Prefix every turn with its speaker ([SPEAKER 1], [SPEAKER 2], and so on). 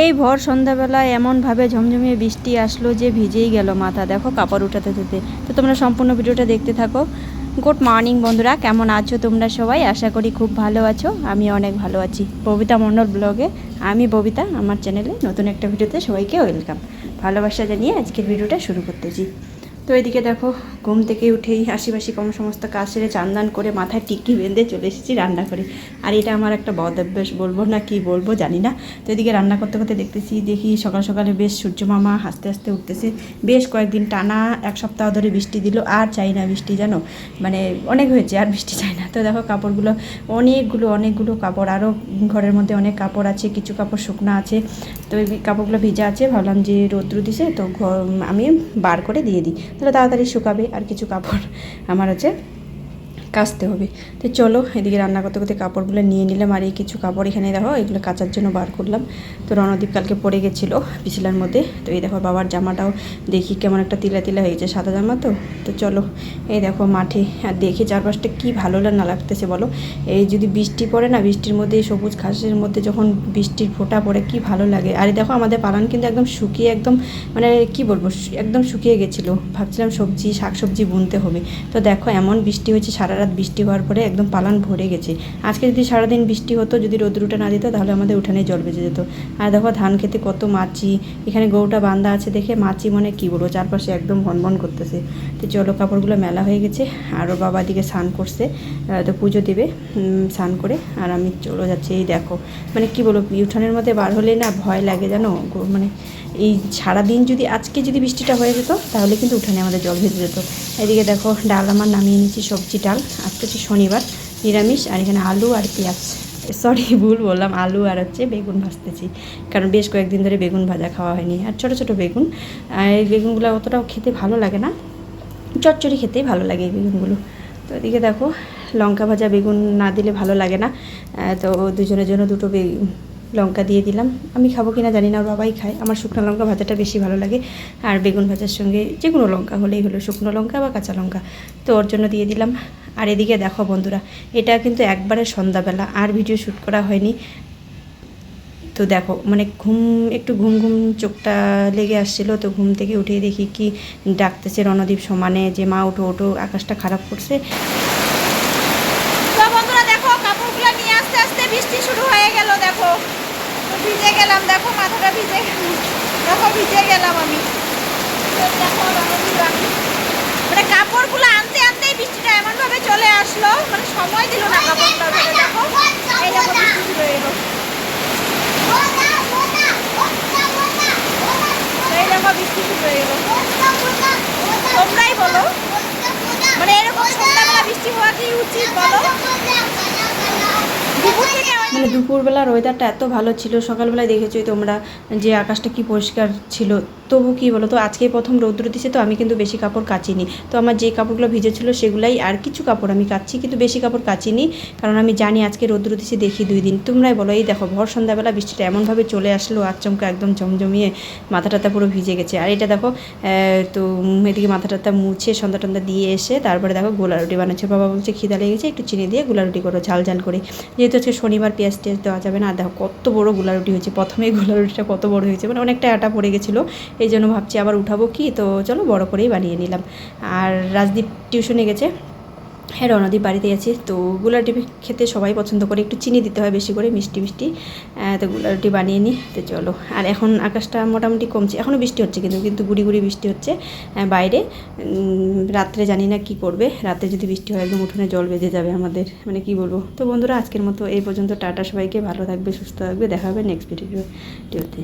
[SPEAKER 1] এই ভর সন্ধ্যাবেলায় এমনভাবে ঝমঝমিয়ে বৃষ্টি আসলো যে ভিজেই গেল মাথা। দেখো, কাপড় উঠাতে যেতে তো তোমরা সম্পূর্ণ ভিডিওটা দেখতে থাকো। গুড মর্নিং বন্ধুরা, কেমন আছো তোমরা সবাই? আশা করি খুব ভালো আছো। আমি অনেক ভালো আছি। ববিতা মণ্ডল ব্লগে। আমি ববিতা, আমার চ্যানেলে নতুন একটা ভিডিওতে সবাইকে ওয়েলকাম। ভালোবাসা জানিয়ে আজকের ভিডিওটা শুরু করতেছি। তো এদিকে দেখো ঘুম থেকে উঠেই আশিপাশি কম সমস্ত কাজ সেরে চান্দান করে মাথায় টিকি বেঁধে চলে এসেছি রান্না করে। আর এটা আমার একটা বদ অভ্যাস, বলব না কি বলব জানি না। তো এদিকে রান্না করতে করতে দেখতেছি, দেখি সকাল সকালে বেশ সূর্য মামা হাসতে হাসতে উঠতেছে। বেশ কয়েকদিন টানা এক সপ্তাহ ধরে বৃষ্টি দিল, আর চাই না বৃষ্টি জানো? মানে অনেক হয়েছে, আর বৃষ্টি চাই না। তো দেখো কাপড়গুলো, অনেকগুলো অনেকগুলো কাপড় আরও ঘরের মধ্যে অনেক কাপড় আছে, কিছু কাপড় শুকনো আছে। তো এই কাপড়গুলো ভিজা আছে, ভাবলাম যে রৌদ্র দিছে, তো আমি বার করে দিয়ে দিই। তাহলে তাড়াতাড়ি শুকাবে। আর কিছু কাপড়। আমার হচ্ছে কাচতে হবে। তো চলো এদিকে রান্না করতে করতে কাপড়গুলো নিয়ে নিলাম আর এই কিছু কাপড় এখানে দেখো, এগুলো কাচার জন্য বার করলাম। তো রণদীপ কালকে পড়ে গেছিল বিছলার মধ্যে। তো এই দেখো বাবার জামাটাও দেখি কেমন একটা তিলা তিলা হয়েছে, সাদা জামা তো। তো চলো এই দেখো মাঠে আর দেখি চারপাশটা কি ভালো না লাগতেছে বলো। এই যদি বৃষ্টি পড়ে না, বৃষ্টির মধ্যে এই সবুজ ঘাসের মধ্যে যখন বৃষ্টির ফোঁটা পড়ে, কি ভালো লাগে। আর দেখো আমাদের পালান কিন্তু একদম শুকিয়ে একদম মানে কি বলব, একদম শুকিয়ে গেছিল। ভাবছিলাম সবজি শাক সবজি বুনতে হবে। তো দেখো এমন বৃষ্টি হয়েছে সারা রাত বৃষ্টি হওয়ার পরে একদম পালান ভরে গেছে। আজকে যদি সারাদিন বৃষ্টি হতো, যদি রোদ্রুটা না দিত, তাহলে আমাদের উঠানে জল বেজে যেত। আর দেখো, ধান খেতে কত মাছি, এখানে গরুটা বান্ধা আছে দেখে মাছি মানে কি বলব, চারপাশে একদম ভনভন করতেছে। তো চলো, কাপড়গুলো মেলা হয়ে গেছে আরও বাবা দিকে স্নান করছে তো পুজো দেবে স্নান করে, আর আমি চলে যাচ্ছি, এই দেখো। মানে কি বলব, উঠানের মধ্যে বার হলেই না ভয় লাগে জানো? মানে এই সারাদিন যদি, আজকে যদি বৃষ্টিটা হয়ে যেত, তাহলে কিন্তু উঠানে আমাদের জল ভেজে যেত। এদিকে দেখো ডাল আমার নামিয়ে নিচ্ছি সবজি ডাল। আজকে হচ্ছে শনিবার, নিরামিষ, আর এখানে আলু আর পেঁয়াজ। সরি ভুল বললাম, আলু আর হচ্ছে বেগুন ভাজতেছি। কারণ বেশ কয়েকদিন ধরে বেগুন ভাজা খাওয়া হয়নি। আর ছোটো ছোটো বেগুন এই বেগুনগুলো অতটাও খেতে ভালো লাগে না। চচ্চড়ি খেতেই ভালো লাগে এই বেগুনগুলো। তো এদিকে দেখো, লঙ্কা ভাজা বেগুন না দিলে ভালো লাগে না। তো দুজনের জন্য দুটো লঙ্কা দিয়ে দিলাম। আমি খাব কিনা জানি না বাবাই খায়। আমার শুকনো লঙ্কা ভাজাটা বেশি ভালো লাগে। আর বেগুন ভাজার সঙ্গে যে কোনো লঙ্কা হলেই হলো, শুকনো লঙ্কা বা কাঁচা লঙ্কা। তো ওর জন্য দিয়ে দিলাম। আর এদিকে দেখো বন্ধুরা, এটা কিন্তু একবারে সন্ধ্যাবেলা, আর ভিডিও শ্যুট করা হয়নি। তো দেখো মানে ঘুম, একটু ঘুম ঘুম চোখটা লেগে আসছিল, তো ঘুম থেকে উঠে দেখি কি ডাকতেছে রণদীপ সমানে যে, মা, ওঠো ওঠো, আকাশটা খারাপ করছে।
[SPEAKER 2] বৃষ্টি শুরু হয়ে গেল, দেখো। ভিজে গেলাম, দেখো মাথাটা ভিজে দেখো, ভিজে গেলাম আমি। মানে কাপড়গুলো আনতে আনতেই বৃষ্টিটা এমন ভাবে চলে আসলো মানে সময় দিল না কাপড়টা দেখো। এই দেখো, বৃষ্টি হয়ে গেল। এই বৃষ্টি হয়ে গেল। তোমরাই বলো। মানে এরকম সন্ধ্যাবেলা বৃষ্টি হওয়া কি উচিত বলো? দুপুর থেকে
[SPEAKER 1] মানে দুপুরবেলার ওয়েদারটা এত ভালো ছিল সকালবেলায় দেখেছোই তোমরা যে আকাশটা কি পরিষ্কার ছিল। তবু কি বলো তো আজকে প্রথম রৌদ্র দিছে তো আমি কিন্তু বেশি কাপড় কাচিনি। তো আমার যে কাপড়গুলো ভিজেছিল সেগুলাই আর কিছু কাপড় আমি কাচ্ছি, কিন্তু বেশি কাপড় কাচিনি। কারণ আমি জানি আজকে রৌদ্র দিছে দেখি দুই দিন। তোমরাই বলো, এই দেখো ভর সন্ধ্যাবেলা বৃষ্টিটা এমনভাবে চলে আসলো, আচমকা একদম জমজমিয়ে মাথা টাথা পুরো ভিজে গেছে। আর এটা দেখো তো এদিকে মাথা টাথা মুছে সন্ধ্যা টন্দা দিয়ে এসে তারপরে দেখো গোলা রুটি বানাচ্ছে। বাবা বলছে খিদা লেগেছে একটু চিনি দিয়ে গোলা রুটি করো, ঝাল ঝাল করে। যেহেতু আজকে শনিবার পেঁয়াজ টেয়াজ দেওয়া যাবে না, আর দেখো কত বড় গোলা রুটি হয়েছে। প্রথমে গোলা রুটিটা কত বড় হয়েছে মানে অনেকটা আটা পড়ে গেছিল। এই জন্য ভাবছি আবার উঠাবো কি? তো চলো বড় করেই বানিয়ে নিলাম। আর রাজদীপ টিউশনে গেছে। হ্যাঁ রণদীপ বাড়িতে আছে। তো গুলা রুটি খেতে সবাই পছন্দ করে। একটু চিনি দিতে হয় বেশি করে, মিষ্টি মিষ্টি। তো গুলা রুটি বানিয়ে নিই। তো চলো। আর এখন আকাশটা মোটামুটি কমছে। এখনও বৃষ্টি হচ্ছে কিন্তু কিন্তু গুড়ি গুড়ি বৃষ্টি হচ্ছে বাইরে। রাত্রে জানি না কি করবে। রাতে যদি বৃষ্টি হয়, একদম উঠোনে জল বেঁধে যাবে আমাদের। মানে কি বলব? তো বন্ধুরা, আজকের মতো এই পর্যন্ত। টাটা সবাইকে। ভালো থাকবে, সুস্থ থাকবে। দেখা হবে নেক্সট ভিডিওতে